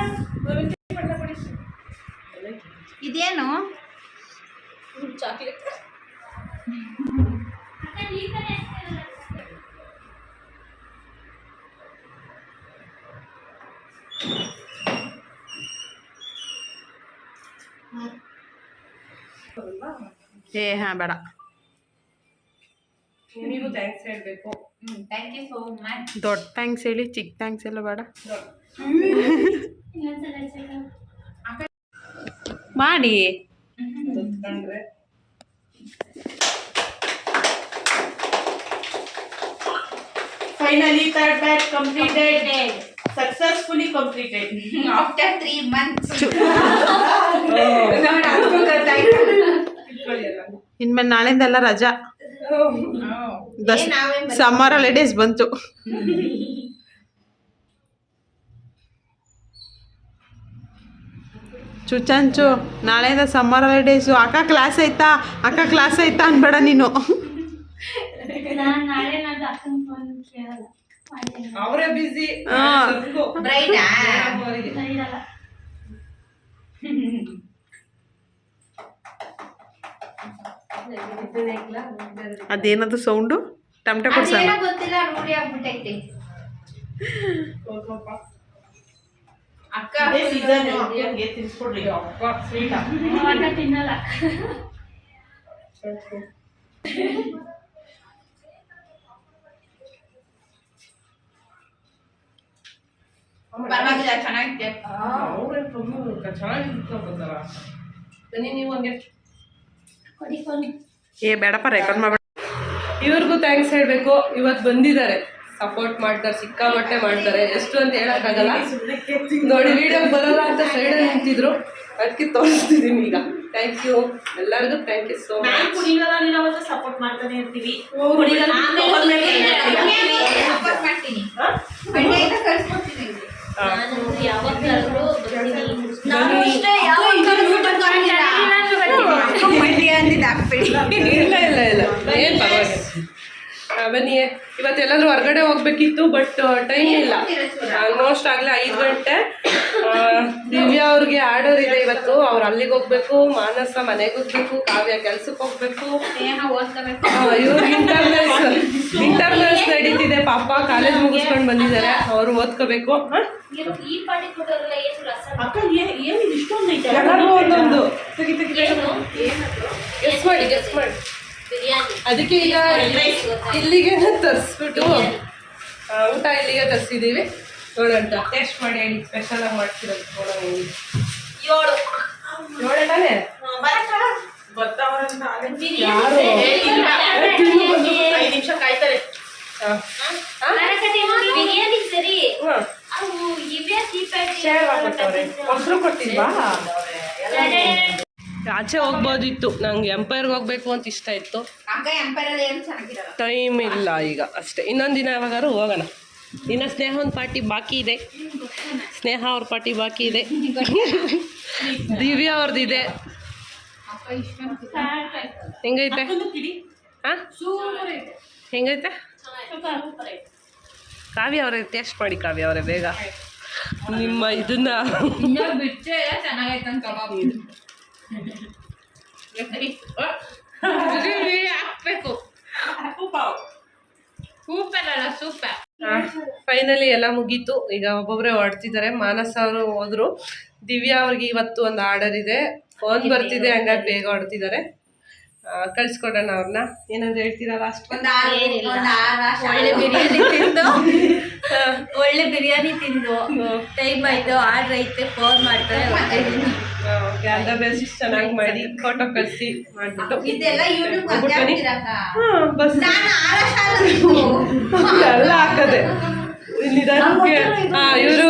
ಬೆಂಕಿ ಪಟ್ನ ಕೊಡಿ ಇದೇನು ಚಾಕ್ಲೇಟ್ ಅಕ್ಕ ಈ ಕಡೆ ಎಸ್ಕೊಳ್ಳಲ್ಲ. ಏ ಹಾಂ ಬೇಡ. ನಿಮಗೂ ಥ್ಯಾಂಕ್ಸ್ ಹೇಳ್ಬೇಕು. ಥ್ಯಾಂಕ್ ಯು ಸೋ ಮಚ್ ದೊಡ್ಡ ಥ್ಯಾಂಕ್ಸ್ ಹೇಳಿ ಚಿಕ್ಕ ಥ್ಯಾಂಕ್ಸ್ ಎಲ್ಲ ಬೇಡ. ಇನ್ನೊಂದ್ಸಲ ಚೆಕ್ ಮಾಡಿ ಗೊತ್ಕೊಂಡ್ರೆ finally third batch completed successfully completed after three months ಅದಕ್ಕೂ ಗೊತ್ತಾಯ್ತು ಇನ್ಮೇಲೆ ನಾಳೆಯಿಂದ ಎಲ್ಲ ರಜಾ ದಸ್ ಸಮ್ಮರ್ ಹಾಲಿಡೇಸ್ ಬಂತು. ಚುಚಂಚು ನಾಳೆಯಿಂದ ಸಮ್ಮರ್ ಹಾಲಿಡೇಸು. ಅಕ್ಕ ಕ್ಲಾಸ್ ಐತಾ? ಅಕ್ಕ ಕ್ಲಾಸ್ ಐತಾ ಅನ್ಬೇಡ ನೀನು. ಅವರೇ ಅದೇನದು ಸೌಂಡು? ಟಮಟೆ ಕೊಡ್ಸಲ್ಲ ಅದೇನೋ ಗೊತ್ತಿಲ್ಲ ರೂಢಿ ಆಗ್ಬಿಟ್ಟೈತೆ. ಅಕ್ಕ ತಿನ್ನಲ್ಲ. ಪರವಾಗಿಲ್ಲ ಚೆನ್ನಾಗಿದೆ ಅವರೇ ಚೆನ್ನಾಗಿತ್ತು ಬಂದಾರ ಬನ್ನಿ ನೀವು ಹಂಗೆ ಏ ಬೇಡಪ್ಪ ರೆಕಾರ್ಡ್ ಮಾಡ್ಬೇಡ. ಇವ್ರಿಗೂ ಥ್ಯಾಂಕ್ಸ್ ಹೇಳಬೇಕು. ಇವತ್ತು ಬಂದಿದ್ದಾರೆ. ಸಪೋರ್ಟ್ ಮಾಡ್ತಾರೆ ಸಿಕ್ಕಾಪಟ್ಟೆ ಮಾಡ್ತಾರೆ. ಎಷ್ಟು ಅಂತ ಹೇಳೋಕ್ಕಾಗಲ್ಲ. ನೋಡಿ ವಿಡಿಯೋ ಬರಲ್ಲ ಅಂತ ಸೈಡಲ್ಲಿ ನಿಂತಿದ್ರು. ಅದಕ್ಕೆ ತೋರಿಸ್ತಿದ್ದೀನಿ ಈಗ. ಥ್ಯಾಂಕ್ ಯು ಎಲ್ಲರಿಗೂ ಥ್ಯಾಂಕ್ ಯು ಸೋ ನಾನ್ ಮಚ್ ಸಪೋರ್ಟ್ ಮಾಡ್ತಾನೆ ಇರ್ತೀವಿ. ಸಪೋರ್ಟ್ ಮಾಡ್ತೀನಿ. ಬೆಣ್ಣೆಯಿಂದ ಕಳ್ಸ್ಕೊಡ್ತೀನಿ ನಾನು ಯಾವಾಗ ಕರೆದ್ರು ಬರ್ತೀನಿ ನಾನು ಅಷ್ಟೇ ಯಾವಾಗ ಯೂಟ್ಯೂಬ್ ಮಂಡ್ಯ ಅಂದಿದ್ದು ಹಾಕ್ಬೇಡಿ ಇಲ್ಲ ಇಲ್ಲ ಇಲ್ಲ ಏನು ಪರವಾಗಿಲ್ಲ ಆ, ಬನ್ನಿ. ಇವತ್ತೆಲ್ಲಾದ್ರೂ ಹೊರಗಡೆ ಹೋಗ್ಬೇಕಿತ್ತು ಬಟ್ ಟೈಮ್ ಇಲ್ಲ. ಆಲ್ಮೋಸ್ಟ್ ಆಗಲೇ ಐದು ಗಂಟೆ. ದಿವ್ಯಾ ಅವ್ರಿಗೆ ಆರ್ಡರ್ ಇದೆ ಇವತ್ತು. ಅವ್ರು ಅಲ್ಲಿಗೆ ಹೋಗ್ಬೇಕು ಮಾನಸ ಮನೆಗೆ ಹೋಗ್ಬೇಕು ಕಾವ್ಯ ಕೆಲ್ಸಕ್ಕೆ ಹೋಗ್ಬೇಕು. ಇವ್ರಿಗೆ ಇಂಟರ್ನಲ್ಸ್ ಇಂಟರ್ನಲ್ಸ್ ನಡೀತಿದೆ. ಪಾಪ ಕಾಲೇಜ್ ಮುಗಿಸ್ಕೊಂಡು ಬಂದಿದ್ದಾರೆ. ಅವ್ರು ಓದ್ಕೋಬೇಕು. ಹಾ? ಇವ್ರು ಈ ಪಾಟಿ ಏನು ಅಕ್ಕ ಏನ್ ಏನ್ ಇಷ್ಟೊಂದು ಐತೆ ಎಲ್ಲರಿಗೂ ಒಂದೊಂದು. ತೆಗಿ ತೆಗಿ ಏನು ಗೆಸ್ ಮಾಡಿ ಗೆಸ್ ಮಾಡಿ. ಅದಕ್ಕೆ ಈಗ ಇಲ್ಲಿಗೆ ತರಿಸ್ಬಿಟ್ಟು ಊಟ ಇಲ್ಲಿಗೆ ತರಿಸಿದ್ದೀವಿ ನೋಡೋಣ. ಟೇಸ್ಟ್ ಮಾಡಿ ಹೇಳಿ ಸ್ಪೆಷಲ್ ಆಗಿ ಮಾಡ್ತಿರೋದು ನೋಡೋಣ ಹೇಳಿ. ಏಳು. ನೋಡೇ ತಾನೇ? ಬರ್ತಾವ್ರಂತ ಯಾರು? ಐದು ನಿಮಿಷ ಕಾಯ್ತಾರೆ. ಮೊಸರು ಕೊಟ್ಟಿಲ್ವಾ ಆಚೆ ಹೋಗ್ಬೋದಿತ್ತು. ನಂಗೆ ಎಂಪೈರ್ಗೆ ಹೋಗ್ಬೇಕು ಅಂತ ಇಷ್ಟ ಇತ್ತು. ಟೈಮ್ ಇಲ್ಲ ಈಗ. ಅಷ್ಟೇ. ಇನ್ನೊಂದು ದಿನ ಯಾವಾಗಾದ್ರು ಹೋಗೋಣ. ಇನ್ನು ಸ್ನೇಹ ಒಂದು ಪಾರ್ಟಿ ಬಾಕಿ ಇದೆ. ಸ್ನೇಹ ಅವ್ರ ಪಾರ್ಟಿ ಬಾಕಿ ಇದೆ. ದಿವ್ಯಾ ಅವ್ರದ್ದಿದೆ ಹೆಂಗೈತೆ? ಹಾಂ? ಹೆಂಗೈತೆ? ಕಾವ್ಯ ಅವರೇ ಟೇಸ್ಟ್ ಮಾಡಿ ಕಾವ್ಯ ಅವರೇ ಬೇಗ. ನಿಮ್ಮ ಇದನ್ನ. ಹಾಕ್ಬೇಕು ಸೂಪರ್ ಅಲ್ಲ ಸೂಪರ್ ಫೈನಲಿ ಎಲ್ಲ ಮುಗೀತು. ಈಗ ಒಬ್ಬೊಬ್ಬರೇ ಹೊಡ್ತಿದ್ದಾರೆ ಮಾನಸ ಅವರು ಹೋದ್ರು. ದಿವ್ಯಾ ಅವ್ರಿಗೆ ಇವತ್ತು ಒಂದು ಆರ್ಡರ್ ಇದೆ. ಫೋನ್ ಬರ್ತಿದೆ ಹಂಗಾಗಿ ಬೇಗ ಹೊಡ್ತಿದ್ದಾರೆ ಕಳ್ಸ್ಕೊಡೋಣ ಅವ್ರನ್ನ ಏನಾದ್ರು ಹೇಳ್ತೀರಾ ಲಾಸ್ಟ್ ಒಂದು ಆರು ಒಂದು ಆರು ಒಳ್ಳೆ ಬಿರಿಯಾನಿ ತಿಂದು. ಒಳ್ಳೆ ಬಿರಿಯಾನಿ ತಿಂದು. ಟೈಮ್ ಆಯ್ತು. ಆರ್ಡರ್ ಐತೆ. ಫೋನ್ ಮಾಡ್ತಾರೆ. ಆಲ್ ದ ಬೆಸ್ಟ್ ಚೆನ್ನಾಗಿ ಮಾಡಿ ಫೋಟೋ ಕಳಿಸಿ ಮಾಡ್ಬಿಟ್ಟು. ಬಸ್. ಎಲ್ಲ ಹಾಕದೆ. ನಿಧಾನಕ್ಕೆ ಇವರು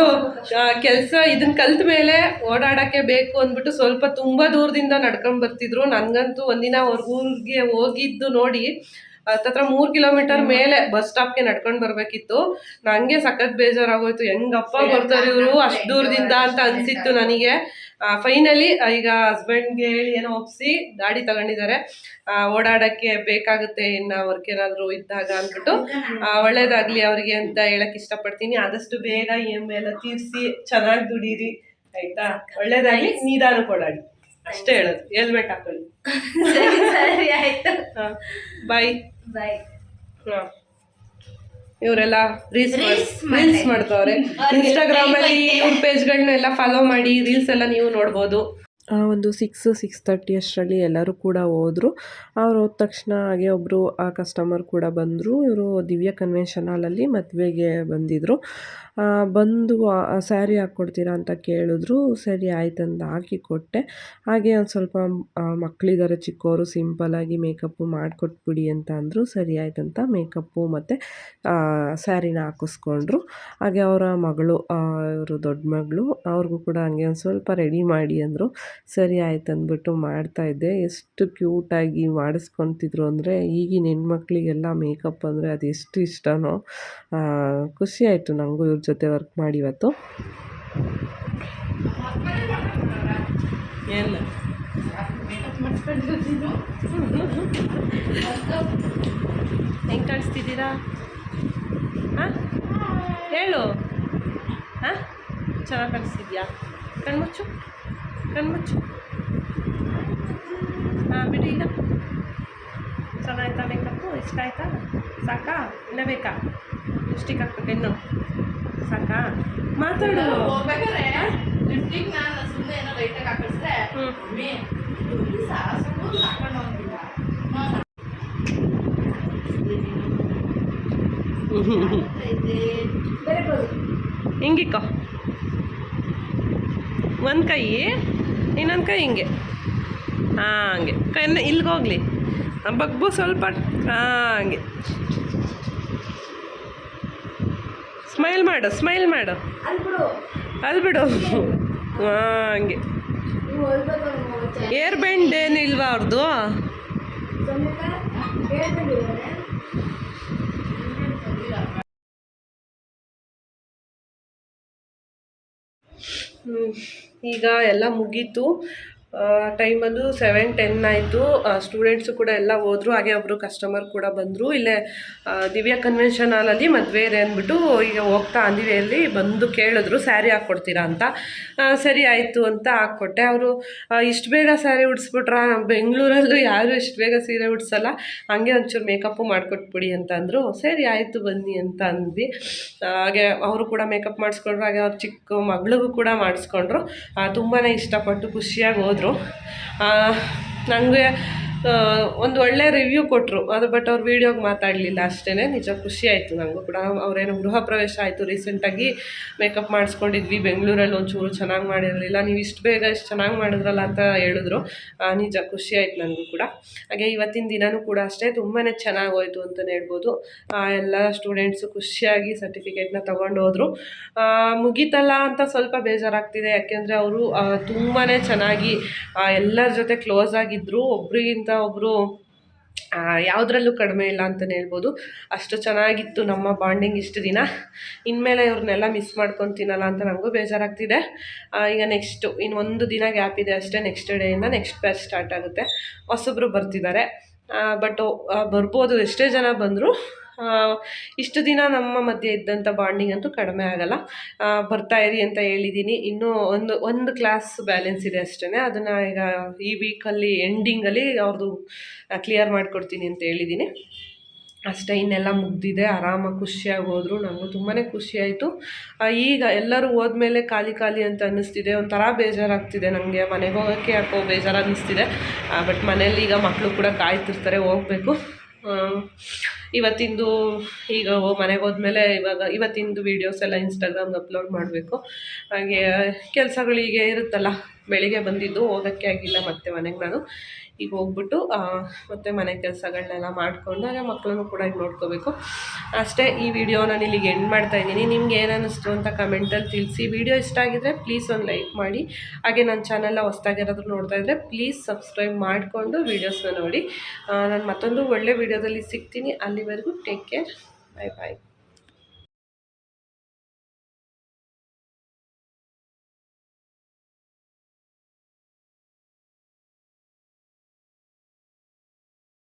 ಕೆಲಸ ಇದನ್ ಕಲ್ತ ಮೇಲೆ ಓಡಾಡಕ್ಕೆ ಬೇಕು ಅಂದ್ಬಿಟ್ಟು ಸ್ವಲ್ಪ ತುಂಬಾ ದೂರದಿಂದ ನಡ್ಕೊಂಡ್ ಬರ್ತಿದ್ರು. ನನ್ಗಂತೂ ಒಂದಿನ ಅವ್ರ ಊರಿಗೆ ಹೋಗಿದ್ದು ನೋಡಿ ಹತ್ತತ್ರ ಮೂರು ಕಿಲೋಮೀಟರ್ ಮೇಲೆ ಬಸ್ ಸ್ಟಾಪ್ಗೆ ನಡ್ಕೊಂಡ್ ಬರ್ಬೇಕಿತ್ತು. ನಂಗೆ ಸಖತ್ ಬೇಜಾರಾಗೋಯ್ತು. ಹೆಂಗಪ್ಪ ಬರ್ತಾರೆ ಇವರು? ಅಷ್ಟು ದೂರದಿಂದ ಅಂತ ಅನ್ಸಿತ್ತು ನನಗೆ. ಫೈನಲಿ ಈಗ ಹಸ್ಬೆಂಡ್ಗೆ ಹೇಳಿ ಏನೋ ಒಪ್ಸಿ ಗಾಡಿ ತಗೊಂಡಿದ್ದಾರೆ. ಓಡಾಡಕ್ಕೆ ಬೇಕಾಗುತ್ತೆ ಇನ್ನು ವರ್ಕ್ ಏನಾದರೂ ಇದ್ದಾಗ ಅಂದ್ಬಿಟ್ಟು ಒಳ್ಳೇದಾಗಲಿ ಅವ್ರಿಗೆ ಅಂತ ಹೇಳಕ್ ಇಷ್ಟಪಡ್ತೀನಿ. ಆದಷ್ಟು ಬೇಗ ಇ ಎಂ ಎಲ್ಲ ತೀರಿಸಿ ಚೆನ್ನಾಗಿ ದುಡೀರಿ ಆಯ್ತಾ? ಒಳ್ಳೇದಾಗಲಿ ನಿಧಾನ ಓಡಾಡಿ. ಅಷ್ಟೇ ಹೇಳೋದು. ಹೆಲ್ಮೆಟ್ ಹಾಕೊಳ್ಳಿ. ಸರಿ ಸರಿ ಆಯ್ತು. ಬಾಯ್ ಬಾಯ್ ಹಾಂ. ಇವರೆಲ್ಲ ರೀಲ್ಸ್ ರೀಲ್ಸ್ ಮಾಡ್ತಾವ್ರೆ. ಇನ್ಸ್ಟಾಗ್ರಾಮ್ ಅಲ್ಲಿ ಇವ್ರ ಪೇಜ್ಗಳನ್ನೆಲ್ಲ ಫಾಲೋ ಮಾಡಿ ರೀಲ್ಸ್ ಎಲ್ಲ ನೀವು ನೋಡ್ಬೋದು. ಒಂದು ಸಿಕ್ಸ್ ಸಿಕ್ಸ್ ತರ್ಟಿ ಅಷ್ಟರಲ್ಲಿ ಎಲ್ಲರೂ ಕೂಡ ಹೋದರು. ಅವ್ರು ಹೋದ ತಕ್ಷಣ ಹಾಗೆ ಒಬ್ಬರು ಆ ಕಸ್ಟಮರ್ ಕೂಡ ಬಂದರು. ಇವರು ದಿವ್ಯ ಕನ್ವೆನ್ಷನ್ ಹಾಲಲ್ಲಿ ಮದುವೆಗೆ ಬಂದಿದ್ದರು ಬಂದು ಸ್ಯಾರಿ ಹಾಕ್ಕೊಡ್ತೀರಾ ಅಂತ ಕೇಳಿದ್ರು. ಸರಿ ಆಯ್ತಂದು ಹಾಕಿ ಕೊಟ್ಟೆ. ಹಾಗೆ ಒಂದು ಸ್ವಲ್ಪ ಮಕ್ಕಳಿದ್ದಾರೆ ಚಿಕ್ಕವರು ಸಿಂಪಲಾಗಿ ಮೇಕಪ್ಪು ಮಾಡಿಕೊಟ್ಬಿಡಿ ಅಂತ ಅಂದರು. ಸರಿ ಆಯ್ತಂತ ಮೇಕಪ್ಪು ಮತ್ತು ಸ್ಯಾರಿನ ಹಾಕಿಸ್ಕೊಂಡ್ರು. ಹಾಗೆ ಅವರ ಮಗಳು ಇವರು ದೊಡ್ಡ ಮಗಳು, ಅವ್ರಿಗೂ ಕೂಡ ಹಂಗೆ ಒಂದು ಸ್ವಲ್ಪ ರೆಡಿ ಮಾಡಿ ಅಂದರು. ಸರಿ ಆಯ್ತು ಅಂದ್ಬಿಟ್ಟು ಮಾಡ್ತಾಯಿದ್ದೆ ಎಷ್ಟು ಕ್ಯೂಟಾಗಿ ಮಾಡಿಸ್ಕೊತಿದ್ರು ಅಂದರೆ ಈಗಿನ ಹೆಣ್ಮಕ್ಳಿಗೆಲ್ಲ ಮೇಕಪ್ ಅಂದರೆ ಅದು ಎಷ್ಟು ಇಷ್ಟನೋ ಖುಷಿ ಆಯಿತು ನನಗೂ ಇವ್ರ ಜೊತೆ ವರ್ಕ್ ಮಾಡಿ ಇವತ್ತು. ಹೆಂಗೆ ಕಾಣಿಸ್ತಿದ್ದೀರಾ? ಹಾಂ ಹೇಳು. ಹಾಂ ಚೆನ್ನಾಗಿ ಕಾಣಿಸ್ತಿದ್ಯಾ? ಕಣ್ಮುಚ್ಚು? ಕಣ್ಮುಚ್ಚು ಹಾಂ ಬಿಡು ಈಗ. ಚೆನ್ನಾಯ್ತಾ ಮೇಕಪ್ಪು ಇಷ್ಟ ಆಯ್ತಾ? ಸಾಕಾ? ಇನ್ನೂ ಬೇಕಾ? ಲಿಪ್ಸ್ಟಿಕ್ ಹಾಕ್ಬೇಕು ಇನ್ನು. ಸಾಕಾ? ಮಾತಾಡು. ಹೋಗ್ಬೇಕಾದ್ರೆ ಲಿಪ್ಸ್ಟಿಕ್ ನಾನು ಸುಮ್ಮನೆ ಏನೋ ಲೈಟಾಗಿ ಹಾಕಿಸ್ರೆ ಹಿಂಗಿಕ್ಕೋ. ಒಂದು ಕೈ. ಇನ್ನೊಂದು ಕೈ ಹಿಂಗೆ. ಹಾಂ, ಹಂಗೆ. ಇಲ್ಲಿಗೆ ಹೋಗಲಿ. ಬಗ್ಬು ಸ್ವಲ್ಪ, ಹಾಂ, ಹಂಗೆ. ಸ್ಮೈಲ್ ಮಾಡು ಸ್ಮೈಲ್ ಮಾಡು. ಅಲ್ಲಿ ಬಿಡು. ಹಾಂ, ಹಂಗೆ. ಏರ್ ಬೆಂಡ್ ಏನಿಲ್ವಾ ಅವ್ರದ್ದು ಈಗ ಎಲ್ಲ ಮುಗೀತು. ಟೈಮದು ಸೆವೆನ್ ಟೆನ್ ಆಯಿತು. ಸ್ಟೂಡೆಂಟ್ಸು ಕೂಡ ಎಲ್ಲ ಹೋದರು. ಹಾಗೆ ಒಬ್ಬರು ಕಸ್ಟಮರ್ ಕೂಡ ಬಂದರು. ಇಲ್ಲೇ ದಿವ್ಯ ಕನ್ವೆನ್ಷನ್ ಹಾಲಲ್ಲಿ ಮದುವೆ ಇದೆ ಅಂದ್ಬಿಟ್ಟು ಈಗ ಹೋಗ್ತಾ ಅಂದಿವೆಯಲ್ಲಿ ಬಂದು ಕೇಳಿದ್ರು ಸ್ಯಾರಿ ಹಾಕ್ಕೊಡ್ತೀರಾ ಅಂತ. ಸರಿ ಆಯಿತು ಅಂತ ಹಾಕ್ಕೊಟ್ಟೆ. ಅವರು ಇಷ್ಟು ಬೇಗ ಸ್ಯಾರಿ ಉಡ್ಸ್ಬಿಟ್ರ? ಬೆಂಗಳೂರಲ್ಲೂ ಯಾರು ಇಷ್ಟು ಬೇಗ ಸೀರೆ ಉಡ್ಸಲ್ಲ. ಹಾಗೆ ಒಂಚೂರು ಮೇಕಪ್ಪು ಮಾಡಿಕೊಟ್ಬಿಡಿ ಅಂತ ಅಂದರು. ಸರಿ ಆಯಿತು ಬನ್ನಿ ಅಂತ ಅಂದ್ವಿ. ಹಾಗೆ ಅವರು ಕೂಡ ಮೇಕಪ್ ಮಾಡಿಸ್ಕೊಂಡ್ರು. ಹಾಗೆ ಅವ್ರ ಚಿಕ್ಕ ಮಗಳಿಗೂ ಕೂಡ ಮಾಡಿಸ್ಕೊಂಡ್ರು. ತುಂಬಾ ಇಷ್ಟಪಟ್ಟು ಖುಷಿಯಾಗಿ ಹೋದರು ನನಗೆ ಒಂದು ಒಳ್ಳೆ ರಿವ್ಯೂ ಕೊಟ್ಟರು ಅದು ಬಟ್ ಅವ್ರು ವೀಡಿಯೋಗೆ ಮಾತಾಡಲಿಲ್ಲ ಅಷ್ಟೇ ನಿಜ ಖುಷಿ ಆಯಿತು ನನಗೂ ಕೂಡ. ಅವರೇನು ಗೃಹ ಪ್ರವೇಶ ಆಯಿತು ರೀಸೆಂಟಾಗಿ ಮೇಕಪ್ ಮಾಡಿಸ್ಕೊಂಡಿದ್ವಿ. ಬೆಂಗಳೂರಲ್ಲಿ ಒಂಚೂರು ಚೆನ್ನಾಗಿ ಮಾಡಿರಲಿಲ್ಲ. ನೀವು ಇಷ್ಟು ಬೇಗ ಇಷ್ಟು ಚೆನ್ನಾಗಿ ಮಾಡಿದ್ರಲ್ಲ ಅಂತ ಹೇಳಿದ್ರು. ನಿಜ ಖುಷಿ ಆಯಿತು ನನಗೂ ಕೂಡ. ಹಾಗೆ ಇವತ್ತಿನ ದಿನವೂ ಕೂಡ ಅಷ್ಟೇ. ತುಂಬಾ ಚೆನ್ನಾಗಿ ಹೋಯಿತು ಅಂತಲೇ ಹೇಳ್ಬೋದು. ಎಲ್ಲ ಸ್ಟೂಡೆಂಟ್ಸು ಖುಷಿಯಾಗಿ ಸರ್ಟಿಫಿಕೇಟ್ನ ತೊಗೊಂಡು ಹೋದರು ಮುಗೀತಲ್ಲ ಅಂತ ಸ್ವಲ್ಪ ಬೇಜಾರಾಗ್ತಿದೆ. ಯಾಕೆಂದರೆ ಅವರು ತುಂಬಾ ಚೆನ್ನಾಗಿ ಎಲ್ಲರ ಜೊತೆ ಕ್ಲೋಸ್ ಆಗಿದ್ದರು ಒಬ್ರಿಗಿಂತ ಒಬ್ಬರು ಯಾವುದ್ರಲ್ಲೂ ಕಡಿಮೆ ಇಲ್ಲ ಅಂತಲೇ ಹೇಳ್ಬೋದು. ಅಷ್ಟು ಚೆನ್ನಾಗಿತ್ತು ನಮ್ಮ ಬಾಂಡಿಂಗ್ ಇಷ್ಟು ದಿನ. ಇನ್ಮೇಲೆ ಇವ್ರನ್ನೆಲ್ಲ ಮಿಸ್ ಮಾಡ್ಕೊತೀನಲ್ಲ ಅಂತ ನನಗೂ ಬೇಜಾರಾಗ್ತಿದೆ. ಈಗ ನೆಕ್ಸ್ಟು ಇನ್ನು ಒಂದು ದಿನ ಗ್ಯಾಪ್ ಇದೆ ಅಷ್ಟೇ ನೆಕ್ಸ್ಟ್ ಡೇಯಿಂದ ನೆಕ್ಸ್ಟ್ ಬ್ಯಾಚ್ ಸ್ಟಾರ್ಟ್ ಆಗುತ್ತೆ. ಹೊಸಬ್ರು ಬರ್ತಿದ್ದಾರೆ. ಬಟ್ ಬರ್ಬೋದು. ಎಷ್ಟೇ ಜನ ಬಂದರೂ ಇಷ್ಟು ದಿನ ನಮ್ಮ ಮಧ್ಯೆ ಇದ್ದಂಥ ಬಾಂಡಿಂಗ್ ಅಂತೂ ಕಡಿಮೆ ಆಗಲ್ಲ. ಬರ್ತಾ ಇರಿ ಅಂತ ಹೇಳಿದ್ದೀನಿ ಇನ್ನೂ ಒಂದು ಒಂದು ಕ್ಲಾಸ್ ಬ್ಯಾಲೆನ್ಸ್ ಇದೆ ಅಷ್ಟೇ ಅದನ್ನು ಈಗ ಈ ವೀಕಲ್ಲಿ ಎಂಡಿಂಗಲ್ಲಿ ಅವ್ರದ್ದು ಕ್ಲಿಯರ್ ಮಾಡಿಕೊಡ್ತೀನಿ ಅಂತ ಹೇಳಿದ್ದೀನಿ ಅಷ್ಟೇ, ಇನ್ನೆಲ್ಲ ಮುಗ್ದಿದೆ. ಆರಾಮಾಗಿ ಖುಷಿಯಾಗಿ ಹೋದರು. ನನಗೂ ತುಂಬಾ ಖುಷಿಯಾಯಿತು ಈಗ ಎಲ್ಲರೂ ಹೋದ್ಮೇಲೆ ಖಾಲಿ ಖಾಲಿ ಅಂತ ಅನ್ನಿಸ್ತಿದೆ. ಒಂಥರ ಬೇಜಾರಾಗ್ತಿದೆ ನನಗೆ ಮನೆಗೆ ಹೋಗೋಕ್ಕೆ ಯಾಕೋ ಬೇಜಾರು ಅನ್ನಿಸ್ತಿದೆ. ಬಟ್ ಮನೇಲಿ ಈಗ ಮಕ್ಕಳು ಕೂಡ ಕಾಯ್ತಿರ್ತಾರೆ, ಹೋಗಬೇಕು. ಇವತ್ತಿಂದು ಈಗ ಮನೆಗೆ ಹೋದ್ಮೇಲೆ ಇವಾಗ ಇವತ್ತಿಂದು ವೀಡಿಯೋಸ್ ಎಲ್ಲ ಇನ್ಸ್ಟಾಗ್ರಾಮ್ಗೆ ಅಪ್ಲೋಡ್ ಮಾಡಬೇಕು. ಹಾಗೆ ಕೆಲಸಗಳಿಗೆ ಇರುತ್ತಲ್ಲ, ಬೆಳಿಗ್ಗೆ ಬಂದಿದ್ದು ಹೋಗೋಕ್ಕೆ ಆಗಿಲ್ಲ ಮತ್ತೆ ಮನೆಗೆ ನಾನು. ಈಗ ಹೋಗ್ಬಿಟ್ಟು ಮತ್ತೆ ಮನೆ ಕೆಲಸಗಳನ್ನೆಲ್ಲ ಮಾಡಿಕೊಂಡು ಹಾಗೆ ಮಕ್ಕಳನ್ನು ಕೂಡ ಈಗ ನೋಡ್ಕೋಬೇಕು. ಅಷ್ಟೇ ಈ ವಿಡಿಯೋ ನಾನು ಇಲ್ಲಿಗೆ ಎಂಡ್ ಮಾಡ್ತಾ ಇದ್ದೀನಿ. ನಿಮ್ಗೆ ಏನು ಅನ್ನಿಸ್ತು ಅಂತ ಕಮೆಂಟಲ್ಲಿ ತಿಳಿಸಿ. ವಿಡಿಯೋ ಇಷ್ಟ ಆಗಿದ್ರೆ ಪ್ಲೀಸ್ ಒಂದು ಲೈಕ್ ಮಾಡಿ. ಹಾಗೆ ನನ್ನ ಚಾನಲ್ನ ಹೊಸ್ದಾಗಿ ಯಾರಾದರೂ ನೋಡ್ತಾ ಇದ್ದರೆ ಪ್ಲೀಸ್ ಸಬ್ಸ್ಕ್ರೈಬ್ ಮಾಡಿಕೊಂಡು ವೀಡಿಯೋಸ್ನ ನೋಡಿ. ನಾನು ಮತ್ತೊಂದು ಒಳ್ಳೆ ವಿಡಿಯೋದಲ್ಲಿ ಸಿಗ್ತೀನಿ. ಅಲ್ಲಿವರೆಗೂ ಟೇಕ್ ಕೇರ್ ಬಾಯ್ ಬಾಯ್